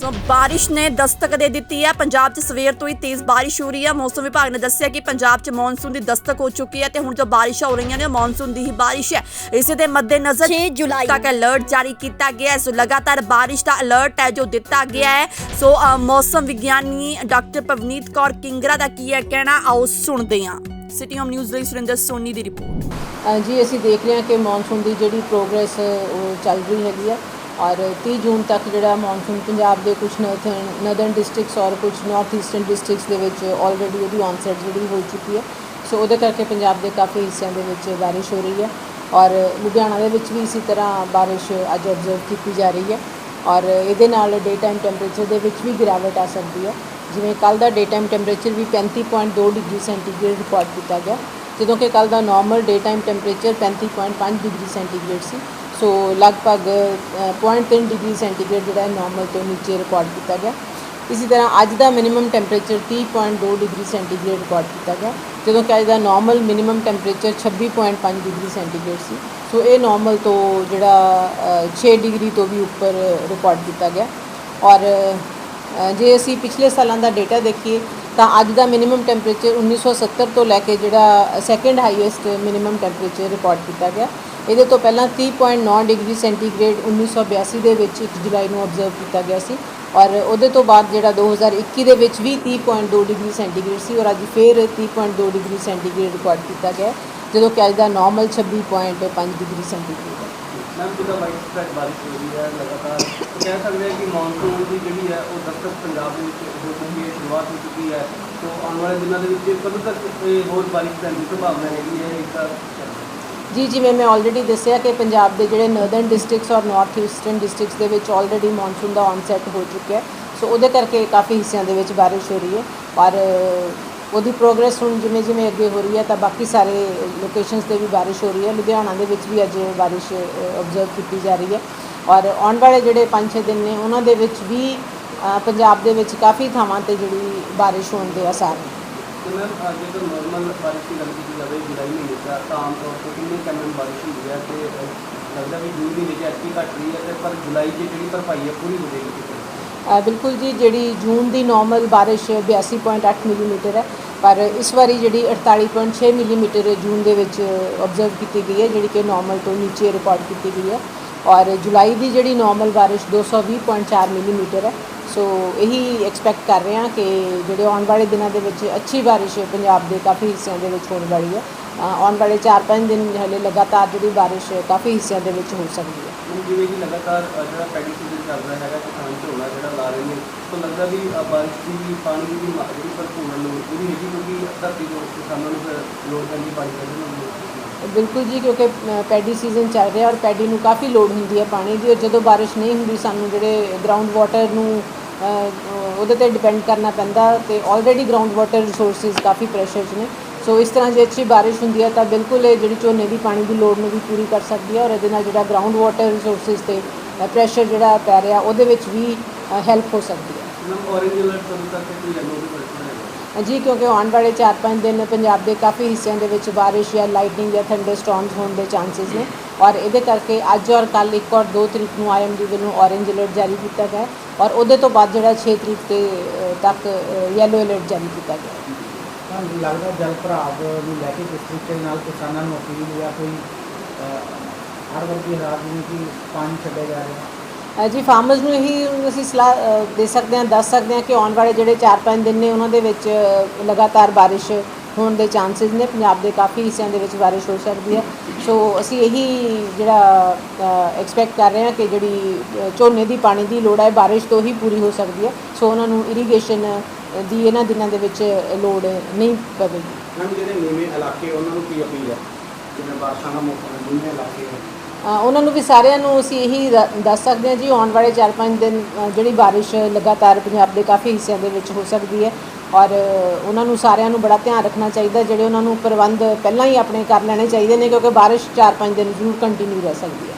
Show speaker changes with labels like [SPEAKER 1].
[SPEAKER 1] ਸੋ ਬਾਰਿਸ਼ ਨੇ ਦਸਤਕ ਦੇ ਦਿੱਤੀ ਹੈ। ਪੰਜਾਬ 'ਚ ਸਵੇਰ ਤੋਂ ਹੀ ਤੇਜ਼ ਬਾਰਿਸ਼ ਹੋ ਰਹੀ ਹੈ। ਮੌਸਮ ਵਿਭਾਗ ਨੇ ਦੱਸਿਆ ਕਿ ਪੰਜਾਬ 'ਚ ਮੌਨਸੂਨ ਦੀ ਦਸਤਕ ਹੋ ਚੁੱਕੀ ਹੈ ਤੇ ਹੁਣ ਜੋ ਬਾਰਿਸ਼ਾਂ ਹੋ ਰਹੀਆਂ ਨੇ ਮੌਨਸੂਨ ਦੀ ਹੀ ਬਾਰਿਸ਼ ਹੈ। ਇਸੇ ਦੇ ਮੱਦੇਨਜ਼ਰ 6 ਜੁਲਾਈ ਤੱਕ ਅਲਰਟ ਜਾਰੀ ਕੀਤਾ ਗਿਆ ਹੈ। ਸੋ ਲਗਾਤਾਰ ਬਾਰਿਸ਼ ਦਾ ਅਲਰਟ ਹੈ ਜੋ ਦਿੱਤਾ ਗਿਆ ਹੈ। ਸੋ ਮੌਸਮ ਵਿਗਿਆਨੀ ਡਾਕਟਰ ਪਵਨੀਤ ਕੌਰ ਕਿੰਗਰਾ ਦਾ ਕੀ ਹੈ ਕਹਿਣਾ? ਆਓ ਸੁਣਦੇ ਹਾਂ। ਸਿਟੀ ਹੋਮ ਨਿਊਜ਼ ਲਈ ਸੁਰਿੰਦਰ ਸੋਨੀ ਦੀ ਰਿਪੋਰਟ।
[SPEAKER 2] ਜੀ ਅਸੀਂ ਦੇਖ ਰਹੇ ਹਾਂ ਕਿ ਮੌਨਸੂਨ ਦੀ ਜਿਹੜੀ ਪ੍ਰੋਗਰੈਸ ਉਹ ਚੱਲ ਰਹੀ ਹੈਗੀ ਆ ਔਰ 30 ਜੂਨ ਤੱਕ ਜਿਹੜਾ ਮੌਨਸੂਨ ਪੰਜਾਬ ਦੇ ਕੁਝ ਨਰਥਰਨ ਨਰਦਰਨ ਡਿਸਟ੍ਰਿਕਟਸ ਔਰ ਕੁਝ ਨਾਰਥ ਈਸਟਰਨ ਡਿਸਟ੍ਰਿਕਟਸ ਦੇ ਵਿੱਚ ਆਲਰੇਡੀ ਉਹਦੀ ਔਨਸੈਟ ਜਿਹੜੀ ਹੋ ਚੁੱਕੀ ਹੈ। ਸੋ ਉਹਦੇ ਕਰਕੇ ਪੰਜਾਬ ਦੇ ਕਾਫੀ ਹਿੱਸਿਆਂ ਦੇ ਵਿੱਚ ਬਾਰਿਸ਼ ਹੋ ਰਹੀ ਹੈ ਔਰ ਲੁਧਿਆਣਾ ਦੇ ਵਿੱਚ ਵੀ ਇਸੇ ਤਰ੍ਹਾਂ ਬਾਰਿਸ਼ ਅੱਜ ਆਬਜ਼ਰਵ ਕੀਤੀ ਜਾ ਰਹੀ ਹੈ ਔਰ ਇਹਦੇ ਨਾਲ ਡੇ ਟਾਈਮ ਟੈਂਪਰੇਚਰ ਦੇ ਵਿੱਚ ਵੀ ਗਿਰਾਵਟ ਆ ਸਕਦੀ ਹੈ। ਜਿਵੇਂ ਕੱਲ ਦਾ ਡੇ ਟਾਈਮ ਟੈਂਪਰੇਚਰ ਵੀ 35.2 ਡਿਗਰੀ ਸੈਂਟੀਗ੍ਰੇਡ ਰਿਕਾਰਡ ਕੀਤਾ ਗਿਆ। ਜਦੋਂ ਕਿ ਕੱਲ ਦਾ normal day time temperature 35.5 degree centigrade ਸੀ। ਸੋ ਲਗਭਗ ਅ, 0.3 ਡਿਗਰੀ ਸੈਂਟੀਗ੍ਰੇਡ ਜਿਹੜਾ ਨਾਰਮਲ ਤੋਂ ਨੀਚੇ ਰਿਕਾਰਡ ਕੀਤਾ ਗਿਆ। ਇਸੇ ਤਰ੍ਹਾਂ ਅੱਜ ਦਾ minimum temperature 30.2 degree centigrade record ਕੀਤਾ ਗਿਆ। ਜਦੋਂ ਕਿ ਅੱਜ ਦਾ normal minimum temperature 26.5 degree centigrade ਸੀ। ਸੋ ਇਹ ਨਾਰਮਲ ਤੋਂ ਜਿਹੜਾ ਅ, 6 ਡਿਗਰੀ ਤੋਂ ਵੀ ਉੱਪਰ ਰਿਕਾਰਡ ਕੀਤਾ ਗਿਆ। ਔਰ ਜੇ ਅਸੀਂ ਪਿਛਲੇ ਸਾਲਾਂ ਦਾ ਡਾਟਾ ਦੇਖੀਏ, ਤਾਂ ਅੱਜ ਦਾ ਮਿਨੀਮਮ ਟੈਂਪਰੇਚਰ 1970 ਤੋਂ ਲੈ ਕੇ ਜਿਹੜਾ second highest minimum temperature record ਕੀਤਾ ਗਿਆ। ਇਹਦੇ ਤੋਂ ਪਹਿਲਾਂ 30.9 ਡਿਗਰੀ ਸੈਂਟੀਗ੍ਰੇਡ 1982 ਦੇ ਵਿੱਚ 1 ਜੁਲਾਈ ਨੂੰ ਆਬਜ਼ਰਵ ਕੀਤਾ ਗਿਆ ਸੀ ਔਰ ਉਹਦੇ ਤੋਂ ਬਾਅਦ ਜਿਹੜਾ 2021 ਦੇ ਵਿੱਚ ਵੀ 30.2 ਡਿਗਰੀ ਸੈਂਟੀਗ੍ਰੇਡ ਸੀ ਔਰ ਅੱਜ ਫੇਰ 30.2 ਡਿਗਰੀ ਸੈਂਟੀਗ੍ਰੇਡ ਰਿਕਾਰਡ ਕੀਤਾ ਗਿਆ ਜਦੋਂ ਕਿ ਅੱਜ ਦਾ ਨਾਰਮਲ 26.5 ਡਿਗਰੀ ਸੈਂਟੀਗ੍ਰੇਡ
[SPEAKER 3] ਮੈਮ, ਜਿੱਦਾਂ ਵਾਈਟ ਸਪਰੈਡ ਬਾਰਿਸ਼ ਹੋ ਰਹੀ ਹੈ, ਲਗਾਤਾਰ, ਤਾਂ ਕਹਿ ਸਕਦੇ ਹਾਂ ਕਿ ਮੌਨਸੂਨ ਦੀ ਜਿਹੜੀ ਹੈ, ਉਹ ਦਸਤਕ ਪੰਜਾਬ ਦੇ ਵਿੱਚ ਹੋ ਚੁੱਕੀ ਹੈ, ਸ਼ੁਰੂਆਤ ਹੋ ਚੁੱਕੀ ਹੈ। ਸੋ ਆਉਣ ਵਾਲੇ ਦਿਨਾਂ ਦੇ ਵਿੱਚ ਕਦੋਂ ਤੱਕ ਇਹ ਹੋਰ ਬਾਰਿਸ਼ ਪੈਣ ਦੀ ਸੰਭਾਵਨਾ ਹੈਗੀ ਹੈ ਇੱਕ
[SPEAKER 2] ਜੀ ਜਿਵੇਂ ਮੈਂ ਆਲਰੇਡੀ ਦੱਸਿਆ ਕਿ ਪੰਜਾਬ ਦੇ ਜਿਹੜੇ ਨਰਦਰਨ ਡਿਸਟ੍ਰਿਕਟਸ ਔਰ ਨਾਰਥ ਈਸਟਰਨ ਡਿਸਟ੍ਰਿਕਟਸ ਦੇ ਵਿੱਚ ਆਲਰੇਡੀ ਮੌਨਸੂਨ ਦਾ ਔਨਸੈਟ ਹੋ ਚੁੱਕਿਆ ਹੈ। ਸੋ ਉਹਦੇ ਕਰਕੇ ਕਾਫੀ ਹਿੱਸਿਆਂ ਦੇ ਵਿੱਚ ਬਾਰਿਸ਼ ਹੋ ਰਹੀ ਹੈ। ਔਰ ਉਹਦੀ ਪ੍ਰੋਗਰੈਸ ਹੁਣ ਜਿਵੇਂ ਜਿਵੇਂ ਅੱਗੇ ਹੋ ਰਹੀ ਹੈ ਤਾਂ ਬਾਕੀ ਸਾਰੇ ਲੋਕੇਸ਼ਨਸ ਤੇ ਵੀ ਬਾਰਿਸ਼ ਹੋ ਰਹੀ ਹੈ। ਲੁਧਿਆਣਾ ਦੇ ਵਿੱਚ ਵੀ ਅੱਜ ਬਾਰਿਸ਼ ਆਬਜ਼ਰਵ ਕੀਤੀ ਜਾ ਰਹੀ ਹੈ। ਔਰ ਆਉਣ ਵਾਲੇ ਜਿਹੜੇ 5-6 ਦਿਨ ਨੇ ਉਹਨਾਂ ਦੇ ਵਿੱਚ ਵੀ ਪੰਜਾਬ ਦੇ ਵਿੱਚ ਕਾਫੀ ਥਾਵਾਂ ਤੇ ਜਿਹੜੀ ਬਾਰਿਸ਼ ਹੋਣ ਦੇ ਆਸਾਰ ਨੇ।
[SPEAKER 3] ਤੇ ਮੈਮ ਜੇਕਰ ਨਾਰਮਲ ਬਾਰਿਸ਼ ਦੀ ਗੱਲ ਕੀਤੀ ਜਾਵੇ ਜੁਲਾਈ ਮਹੀਨੇ 'ਚ ਤਾਂ ਆਮ ਤੌਰ ਤੇ ਕਿੰਨੇ ਕੈਮਨ ਬਾਰਿਸ਼ ਹੁੰਦੀ ਹੈ? ਤੇ ਅ, ਲੱਗਦਾ ਵੀ ਜੂਨ ਮਹੀਨੇ 'ਚ ਐਤਕੀ ਘੱਟ ਰਹੀ ਹੈ ਤੇ ਪਰ ਜੁਲਾਈ 'ਚ ਜਿਹੜੀ ਭਰਪਾਈ ਹੈ ਪੂਰੀ ਹੋ ਜਾਏਗੀ ਕਿਤੇ?
[SPEAKER 2] ਅ, ਬਿਲਕੁਲ ਜੀ ਜਿਹੜੀ ਜੂਨ ਦੀ ਨਾਰਮਲ ਬਾਰਿਸ਼ 82.8 ਮਿਲੀਮੀਟਰ ਹੈ ਪਰ ਇਸ ਵਾਰੀ ਜਿਹੜੀ 48.6 ਮਿਲੀਮੀਟਰ ਜੂਨ ਦੇ ਵਿੱਚ ਆਬਜ਼ਰਵ ਕੀਤੀ ਗਈ ਹੈ, ਜਿਹੜੀ ਕਿ ਨਾਰਮਲ ਤੋਂ ਨੀਚੇ ਰਿਕਾਰਡ ਕੀਤੀ ਗਈ ਹੈ। ਔਰ ਜੁਲਾਈ ਦੀ ਜਿਹੜੀ ਨਾਰਮਲ ਬਾਰਿਸ਼ 220.4 ਮਿਲੀਮੀਟਰ ਹੈ। ਸੋ ਇਹੀ ਐਕਸਪੈਕਟ ਕਰ ਰਹੇ ਹਾਂ ਕਿ ਜਿਹੜੇ ਆਉਣ ਵਾਲੇ ਦਿਨਾਂ ਦੇ ਵਿੱਚ ਅੱਛੀ ਬਾਰਿਸ਼ ਪੰਜਾਬ ਦੇ ਕਾਫੀ ਹਿੱਸਿਆਂ ਦੇ ਵਿੱਚ ਹੋਣ ਵਾਲੀ ਹੈ। ਆਉਣ ਵਾਲੇ 4-5 ਦਿਨ ਹਲੇ ਲਗਾਤਾਰ ਜਿਹੜੀ ਬਾਰਿਸ਼ ਕਾਫੀ ਹਿੱਸਿਆਂ ਦੇ ਵਿੱਚ ਹੋ ਸਕਦੀ ਹੈ।
[SPEAKER 3] ਹੁਣ ਜਿਵੇਂ ਕਿ ਲਗਾਤਾਰ ਅ, ਜਿਹੜਾ ਪੈਡੀ ਸੀਜ਼ਨ ਚੱਲ ਰਿਹਾ ਹੈਗਾ ਕਿਸਾਨ ਝੋਨਾ ਜਿਹੜਾ ਲਾ ਰਹੇ ਨੇ ਤਾਂ ਲੱਗਦਾ ਵੀ ਅ, ਬਾਰਿਸ਼ ਦੀ ਵੀ ਪਾਣੀ ਦੀ ਵੀ ਮਾ- ਜਿਹੜੀ ਭਰਪੂਰ ਲੋੜ ਪੂਰੀ ਹੈਗੀ ਕਿਉਂਕਿ ਧਰਤੀ ਤੋਂ ਕਿਸਾਨਾਂ ਨੂੰ ਫਿਰ ਲੋੜ ਪੈਂਦੀ ਪਾਣੀ ਕੱਢਣ ਨੂੰ
[SPEAKER 2] ਬਿਲਕੁਲ ਜੀ ਕਿਉਂਕਿ ਅ, ਪੈਡੀ ਸੀਜ਼ਨ ਚੱਲ ਰਿਹਾ ਔਰ ਪੈਡੀ ਨੂੰ ਕਾਫੀ ਲੋੜ ਹੁੰਦੀ ਹੈ ਪਾਣੀ ਦੀ ਔਰ ਜਦੋਂ ਬਾਰਿਸ਼ ਨਹੀਂ ਹੁੰਦੀ ਸਾਨੂੰ ਜਿਹੜੇ ਗਰਾਊਂਡ ਵਾਟਰ ਨੂੰ ਅ, ਉਹਦੇ ਤੇ ਡਿਪੈਂਡ ਕਰਨਾ ਪੈਂਦਾ ਤੇ ਆਲਰੇਡੀ ਗਰਾਊਂਡ ਵਾਟਰ ਰਿਸੋਰਸਿਸ ਕਾਫੀ ਪ੍ਰੈਸ਼ਰ 'ਚ ਨੇ। ਸੋ ਇਸ ਤਰ੍ਹਾਂ ਜੇ ਅੱਛੀ ਬਾਰਿਸ਼ ਹੁੰਦੀ ਹੈ ਤਾਂ ਬਿਲਕੁਲ ਇਹ ਜਿਹੜੀ ਝੋਨੇ ਦੀ ਪਾਣੀ ਦੀ ਲੋੜ ਨੂੰ ਵੀ ਪੂਰੀ ਕਰ ਸਕਦੀ ਹੈ ਔਰ ਇਹਦੇ ਨਾਲ ਜਿਹੜਾ ਗਰਾਊਂਡ ਵਾਟਰ ਰਿਸੋਰਸਿਸ ਤੇ ਪ੍ਰੈਸ਼ਰ ਜਿਹੜਾ ਪੈ ਰਿਹਾ ਉਹਦੇ ਵਿੱਚ ਵੀ ਹੈਲਪ ਹੋ ਸਕਦੀ ਹੈ।
[SPEAKER 3] ਮੈਮ ਔਰੇਂਜ ਅਲਰਟ ਕਦੋਂ ਤੱਕ ਹੈ ਕੋਈ ਯੈਲੋ ਵੀ ਵਰਤਣਾ ਹੈਗਾ
[SPEAKER 2] ਜੀ ਕਿਉਂਕਿ ਆਉਣ ਵਾਲੇ 4-5 ਦਿਨ ਪੰਜਾਬ ਦੇ ਕਾਫੀ ਹਿੱਸਿਆਂ ਦੇ ਵਿੱਚ ਬਾਰਿਸ਼ ਜਾਂ ਲਾਈਟਨਿੰਗ ਜਾਂ ਥੰਡਰ ਸਟਾਰਮਸ ਹੋਣ ਦੇ ਚਾਂਸਸ ਨੇ। ਔਰ ਇਹਦੇ ਕਰਕੇ ਅੱਜ ਔਰ ਕੱਲ ਇੱਕ ਔਰ 2 ਤਰੀਕ ਨੂੰ ਆਈਐਮਡੀ ਵੱਲੋਂ ਔਰੇਂਜ ਅਲਰਟ ਜਾਰੀ ਕੀਤਾ ਗਿਆ ਔਰ ਉਹਦੇ ਤੋਂ ਬਾਅਦ ਜਿਹੜਾ 6 ਤਰੀਕ ਤੇ ਤੱਕ ਯੈਲੋ ਅਲਰਟ ਜਾਰੀ ਕੀਤਾ ਗਿਆ
[SPEAKER 4] ਤੁਹਾਨੂੰ ਲੱਗਦਾ ਜਲ ਭਰਾਵ ਨੂੰ ਲੈ ਕੇ ਕਿਸ ਤਰੀਕੇ ਨਾਲ ਕਿਸਾਨਾਂ ਨੂੰ ਅਪੀਲ ਜਾਂ ਕੋਈ ਹਰ ਵਰਗੀ ਹਾਲਾਤ ਕਿ ਪਾਣੀ ਛੱਡਿਆ ਜਾ ਰਿਹਾ?
[SPEAKER 2] ਜੀ ਫਾਰਮਰਸ ਨੂੰ ਇਹੀ ਅਸੀਂ ਸਲਾਹ ਦੇ ਸਕਦੇ ਹਾਂ, ਦੱਸ ਸਕਦੇ ਹਾਂ ਕਿ ਆਉਣ ਵਾਲੇ ਜਿਹੜੇ 4-5 ਦਿਨ ਨੇ, ਉਹਨਾਂ ਦੇ ਵਿੱਚ ਲਗਾਤਾਰ ਬਾਰਿਸ਼ ਹੋਣ ਦੇ ਚਾਂਸਸ ਨੇ। ਪੰਜਾਬ ਦੇ ਕਾਫੀ ਹਿੱਸਿਆਂ ਦੇ ਵਿੱਚ ਬਾਰਿਸ਼ ਹੋ ਸਕਦੀ ਹੈ। ਸੋ, ਅਸੀਂ ਇਹੀ ਜਿਹੜਾ ਐਕਸਪੈਕਟ ਕਰ ਰਹੇ ਹਾਂ ਕਿ ਜਿਹੜੀ ਝੋਨੇ ਦੀ ਪਾਣੀ ਦੀ ਲੋੜ ਹੈ, ਬਾਰਿਸ਼ ਤੋਂ ਹੀ ਪੂਰੀ ਹੋ ਸਕਦੀ ਹੈ। ਸੋ, ਉਹਨਾਂ ਨੂੰ ਇਰੀਗੇਸ਼ਨ ਦੀ ਇਹਨਾਂ ਦਿਨਾਂ ਦੇ ਵਿੱਚ ਲੋੜ ਨਹੀਂ ਪਵੇਗੀ।
[SPEAKER 4] ਮੈਮ ਜਿਹੜੇ ਨੀਵੇਂ ਇਲਾਕੇ ਉਹਨਾਂ ਨੂੰ ਕੀ ਅਪੀਲ ਹੈ? ਜਿਵੇਂ ਬਾਰਿਸ਼ਾਂ ਦਾ ਮੌਸਮ ਹੈ ਨੀਵੇਂ ਇਲਾਕੇ ਹੈ।
[SPEAKER 2] ਅ, ਉਹਨਾਂ ਨੂੰ ਵੀ ਸਾਰਿਆਂ ਨੂੰ ਅਸੀਂ ਇਹੀ ਦ- ਦੱਸ ਸਕਦੇ ਹਾਂ ਜੀ ਆਉਣ ਵਾਲੇ 4-5 ਦਿਨ ਅ, ਜਿਹੜੀ ਬਾਰਿਸ਼ ਲਗਾਤਾਰ ਪੰਜਾਬ ਦੇ ਕਾਫੀ ਹਿੱਸਿਆਂ ਦੇ ਵਿੱਚ ਹੋ ਸਕਦੀ ਹੈ। ਔਰ ਅ, ਉਹਨਾਂ ਨੂੰ ਸਾਰਿਆਂ ਨੂੰ ਬੜਾ ਧਿਆਨ ਰੱਖਣਾ ਚਾਹੀਦਾ ਜਿਹੜੇ ਉਹਨਾਂ ਨੂੰ ਪ੍ਰਬੰਧ ਪਹਿਲਾਂ ਹੀ ਆਪਣੇ ਕਰ ਲੈਣੇ ਚਾਹੀਦੇ ਨੇ ਕਿਉਂਕਿ ਬਾਰਿਸ਼ 4-5 ਦਿਨ ਜ਼ਰੂਰ ਕੰਟੀਨਿਊ ਰਹਿ ਸਕਦੀ ਹੈ।